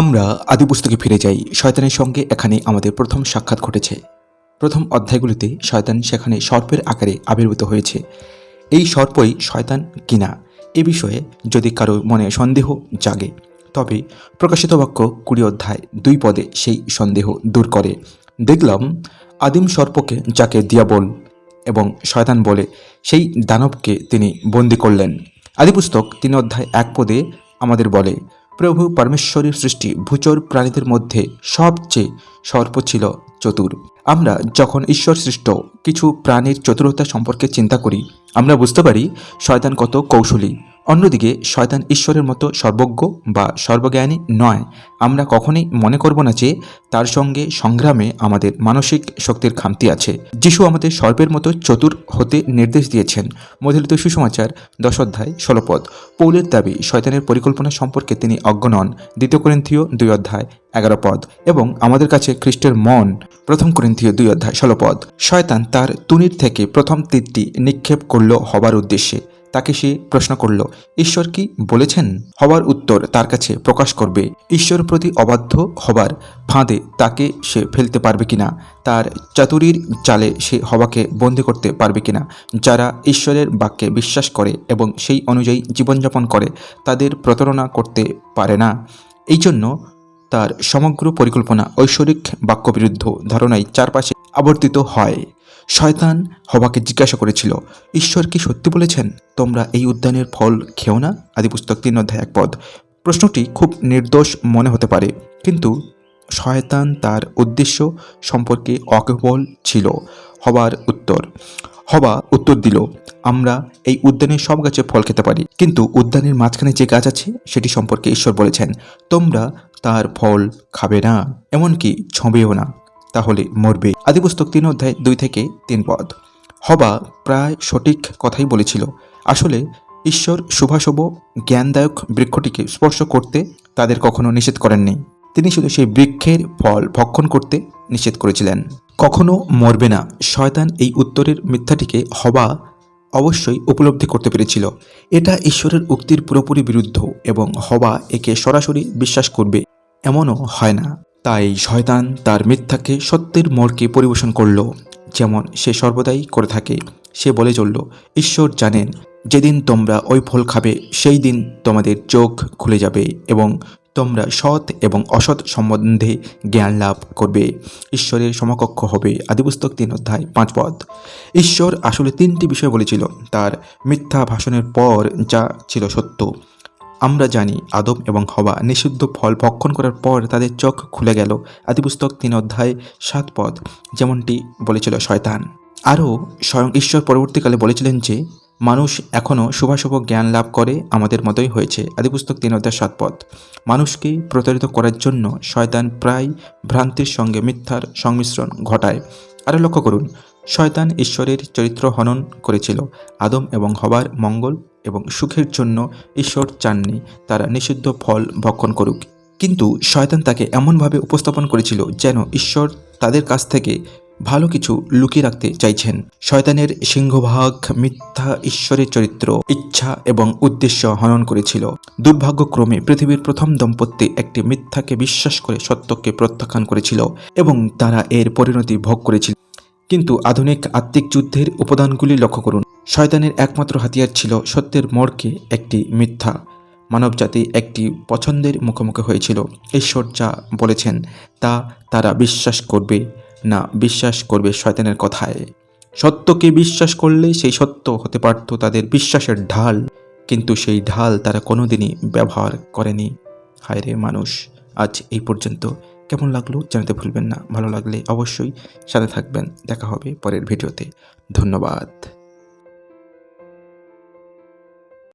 আমরা আদিপুস্তকে ফিরে যাই। শয়তানের সঙ্গে এখানে আমাদের প্রথম সাক্ষাৎ ঘটেছে। প্রথম অধ্যায়গুলিতে শয়তান সেখানে সর্পের আকারে আবির্ভূত হয়েছে। এই সর্পই শয়তান কিনা এ বিষয়ে যদি কারও মনে সন্দেহ জাগে, তবে প্রকাশিত বাক্য কুড়ি অধ্যায় দুই পদে সেই সন্দেহ দূর করে। দেখলাম আদিম সর্পকে যাকে দিয়াবল এবং শয়তান বলে, সেই দানবকে তিনি বন্দি করলেন। আদিপুস্তক তিন অধ্যায় এক পদে আমাদের বলে প্রভু পরমেশ্বরের সৃষ্টি ভূচর প্রাণীদের মধ্যে সবচেয়ে সর্প ছিল চতুর। আমরা যখন ঈশ্বর সৃষ্ট, কিছু প্রাণীর চতুরতা সম্পর্কে চিন্তা করি, আমরা বুঝতে পারি শয়তান কত কৌশলী। অন্যদিকে, শয়তান ঈশ্বরের মতো সর্বজ্ঞ বা সর্বজ্ঞানী নয়। আমরা কখনোই মনে করব না যে তার সঙ্গে সংগ্রামে আমাদের মানসিক শক্তির খামতি আছে। যিশু আমাদের সর্বের মতো চতুর হতে নির্দেশ দিয়েছেন। মধুলিত সুসমাচার, দশ অধ্যায় ষোলপদ পৌলের দাবি শয়তানের পরিকল্পনা সম্পর্কে তিনি অজ্ঞ নন। দ্বিতীয় করিন্থীয় দুই অধ্যায় এগারো পদ এবং আমাদের কাছে খ্রিস্টের মন প্রথম করিন্থীয় দুই অধ্যায় ষোলো পদ। শয়তান তার তুনির থেকে প্রথম তীরটি নিক্ষেপ করল হবার উদ্দেশ্যে। তাকে সে প্রশ্ন করল, ঈশ্বর কি বলেছেন? হবার উত্তর তার কাছে প্রকাশ করবে। ঈশ্বর প্রতি অবাধ্য হবার ফাঁদে তাকে সে ফেলতে পারবে কিনা? তার চাতুরির চালে সে হবাকে বন্দি করতে পারবে কিনা? যারা ঈশ্বরের বাক্যে বিশ্বাস করে এবং সেই অনুযায়ী জীবনযাপন করে, তাদের প্রতারণা করতে পারে না। এই জন্য তার সমগ্র পরিকল্পনা ঐশ্বরিক বাক্যবিরুদ্ধ ধারণায় চারপাশে আবর্তিত হয়। শয়তান হবাকে জিজ্ঞাসা করেছিল, ঈশ্বর কি সত্যি বলেছেন, তোমরা এই উদ্যানের ফল খেও না? আদিপুস্তক তিন অধ্যায় এক পদ। প্রশ্নটি খুব নির্দোষ মনে হতে পারে, কিন্তু শয়তান তার উদ্দেশ্য সম্পর্কে অকেবল ছিল। হবার উত্তর, হবা উত্তর দিল, আমরা এই উদ্যানের সব গাছে ফল খেতে পারি, কিন্তু উদ্যানের মাঝখানে যে গাছ আছে, সেটি সম্পর্কে ঈশ্বর বলেছেন, তোমরা তার ফল খাবে না, এমনকি ছবেও না, তাহলে মরবে। আদিপুস্তক তিন অধ্যায় দুই থেকে তিন পদ। হবা প্রায় সঠিক কথাই বলেছিল। আসলে ঈশ্বর শুভাশুভ, জ্ঞানদায়ক বৃক্ষটিকে স্পর্শ করতে তাদের কখনো নিষেধ করেননি। তিনি শুধু সেই বৃক্ষের ফল ভক্ষণ করতে নিষেধ করেছিলেন। কখনো মরবে না। শয়তান এই উত্তরের মিথ্যাটিকে হবা অবশ্যই উপলব্ধি করতে পেরেছিল। এটা ঈশ্বরের উক্তির পুরোপুরি বিরুদ্ধ এবং হবা একে সরাসরি বিশ্বাস করবে, এমনও হয় না। তাই শয়তান তার মিথ্যাকে সত্যের মোড়কে পরিবেশন করল, যেমন সে সর্বদাই করে থাকে। সে বলে চলল, ঈশ্বর জানেন, যেদিন তোমরা ওই ফল খাবে, সেই দিন তোমাদের চোখ খুলে যাবে এবং তোমরা সৎ এবং অসৎ সম্বন্ধে জ্ঞান লাভ করবে। ঈশ্বরের সমকক্ষ হবে। আদিপুস্তক তিন অধ্যায়, পাঁচ পদ। ঈশ্বর আসলে তিনটি বিষয় বলেছিল। তার মিথ্যা ভাষণের পর যা ছিল সত্য। আমরা জানি আদম এবং হওয়া নিষিদ্ধ ফল ভক্ষণ করার পর তাদের চোখ খুলে গেল। আদিপুস্তক তিন অধ্যায়, সাত পদ। যেমনটি বলেছিল শয়তান। আরও স্বয়ং ঈশ্বর পরবর্তীকালে বলেছিলেন যে মানুষ এখনও শুভাশুভ জ্ঞান লাভ করে আমাদের মতোই হয়েছে, আদিপুস্তক তিন অধ্যায় সাত পদ। মানুষকে প্রতারিত করার জন্য শয়তান প্রায় ভ্রান্তির সঙ্গে মিথ্যার সংমিশ্রণ ঘটায়। আরও লক্ষ্য করুন, শয়তান ঈশ্বরের চরিত্র হনন করেছিল। আদম এবং হবার মঙ্গল এবং সুখের জন্য ঈশ্বর চাননি, তারা নিষিদ্ধ ফল ভক্ষণ করুক। কিন্তু শয়তান তাকে এমনভাবে উপস্থাপন করেছিল যেন ঈশ্বর তাদের কাছ থেকে ভালো কিছু লুকিয়ে রাখতে চাইছেন। শয়তানের সিংহভাগ মিথ্যা ঈশ্বরের চরিত্র, ইচ্ছা এবং উদ্দেশ্য হনন করেছিল। দুর্ভাগ্যক্রমে পৃথিবীর প্রথম দম্পতি একটি মিথ্যাকে বিশ্বাস করে সত্যকে প্রত্যাখ্যান করেছিল এবং তারা এর পরিণতি ভোগ করেছিল। কিন্তু আধুনিক আত্মিক যুদ্ধের উপাদানগুলি লক্ষ্য করুন। শয়তানের একমাত্র হাতিয়ার ছিল সত্যের মোড়কে একটি মিথ্যা। মানবজাতি একটি পছন্দের মুখোমুখি হয়েছিল। ঈশ্বর যা বলেছেন, তা তারা বিশ্বাস করবে। না বিশ্বাস করবে শয়তানের কথায়। সত্যকে বিশ্বাস করলে সেই সত্য হতে পারত তাদের বিশ্বাসের ঢাল, কিন্তু সেই ঢাল তারা কোনোদিনই ব্যবহার করেনি। হায় রে মানুষ, আজ এই পর্যন্ত। কেমন লাগল জানাতে ভুলবেন না। ভালো লাগলে অবশ্যই সাথে থাকবেন। দেখা হবে পরের ভিডিওতে। ধন্যবাদ।